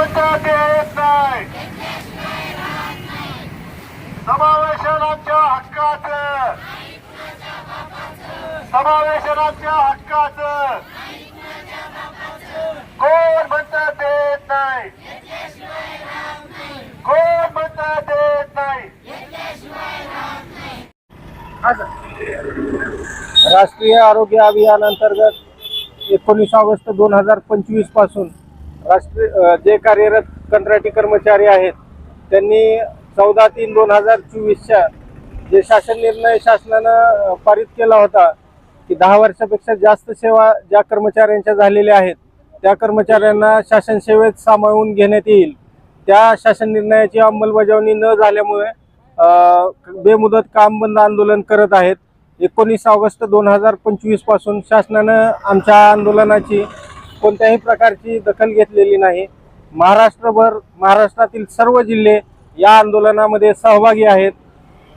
म्हणतात येत नाही समावेशनाच्या हक्काचं समावेशनाच्या हक्काचं कोण म्हणत देत नाही कोण म्हणत देत नाही राष्ट्रीय आरोग्य अभियान अंतर्गत एकोणीस ऑगस्ट दोन हजार पंचवीसपासून राष्ट्रीय जे कार्यरत कंत्राटी कर्मचारी आहेत त्यांनी चौदा तीन दोन हजार चोवीसच्या जे शासन निर्णय शासनानं पारित केला होता की दहा वर्षापेक्षा जास्त सेवा ज्या कर्मचाऱ्यांच्या झालेल्या आहेत त्या कर्मचाऱ्यांना शासन सेवेत सामावून घेण्यात येईल. त्या शासन निर्णयाची अंमलबजावणी न झाल्यामुळे बेमुदत काम बंद आंदोलन करत आहेत. एकोणीस ऑगस्ट दोन हजार पंचवीसपासून शासनानं आमच्या आंदोलनाची कोणत्याही प्रकारची दखल घेतलेली नाही. महाराष्ट्रभर महाराष्ट्रातील सर्व जिल्हे या आंदोलनामध्ये सहभागी आहेत.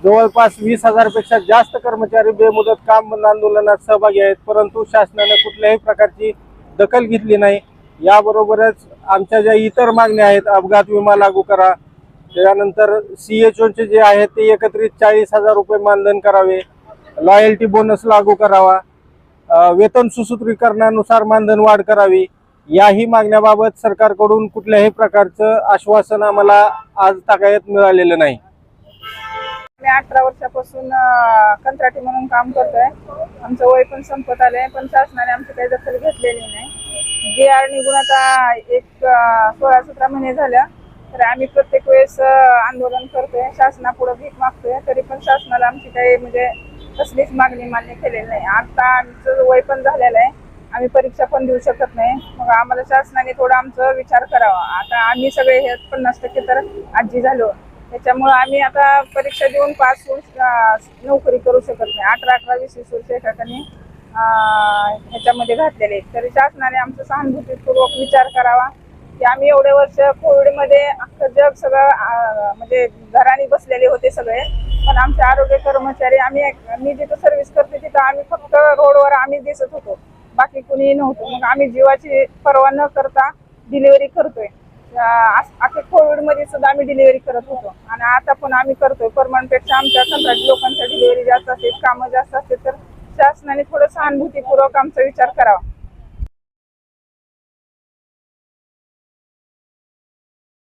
जवळपास वीस हजारपेक्षा जास्त कर्मचारी बेमुदत काम बंद आंदोलनात सहभागी आहेत. परंतु शासनाने कुठल्याही प्रकारची दखल घेतली नाही. याबरोबरच आमच्या ज्या इतर मागण्या आहेत अपघात विमा लागू करा. त्यानंतर सी एच ओचे जे आहेत ते एकत्रित चाळीस हजार रुपये मानधन करावे. लॉयल्टी बोनस लागू करावा. वेतन सुसूत्रीकरणानुसार मानधन वाढ करावी याही मागण्याबाबत सरकारकडून कुठल्याही प्रकारचं आश्वासन आम्हाला आज ताकायत मिळालेलं नाही. मी अठरा वर्षापासून कंत्राटी म्हणून काम करतोय. आमचं वय पण संपत आलंय पण शासनाने आमची काही दखल घेतलेली नाही. जे आर निघून आता एक सोळा सतरा महिने झाल्या तर आम्ही प्रत्येक वेळेस आंदोलन करतोय. शासनापुढे भीक मागतोय तरी पण शासनाला आमची काही म्हणजे कसलीच मागणी मान्य केलेली नाही. आता आमचं वय पण झालेलं आहे. आम्ही परीक्षा पण देऊ शकत नाही. मग आम्हाला शासनाने थोडा आमचा विचार करावा. आता आम्ही सगळे हे पन्नास टक्के तर आजी झालो. त्याच्यामुळं आम्ही आता परीक्षा देऊन पास वर्ष नोकरी करू शकत नाही. अठरा अठरा वीस वीस वर्ष एका ठिकाणी ह्याच्यामध्ये घातलेले आहेत. तरी शासनाने आमचा सहानुभूतीपूर्वक विचार करावा की आम्ही एवढे वर्ष कोविडमध्ये अख्खं जग सगळं म्हणजे घराने बसलेले होते सगळे. पण आमचे आरोग्य कर्मचारी आम्ही मी जिथं सर्व्हिस करते तिथं आम्ही फक्त रोडवर आम्ही दिसत होतो. बाकी कुणीही नव्हतं. मग आम्ही जीवाची पर्वा न करता डिलिव्हरी करतोय. अख्खे कोविडमध्ये सुद्धा आम्ही डिलिव्हरी करत होतो. आणि आता पण आम्ही करतोय. परमनंटपेक्षा आमच्या कंत्राटी लोकांच्या डिलिव्हरी जास्त असते कामं जास्त असते तर शासनाने थोडं सहानुभूतीपूर्वक आमचा विचार करावा.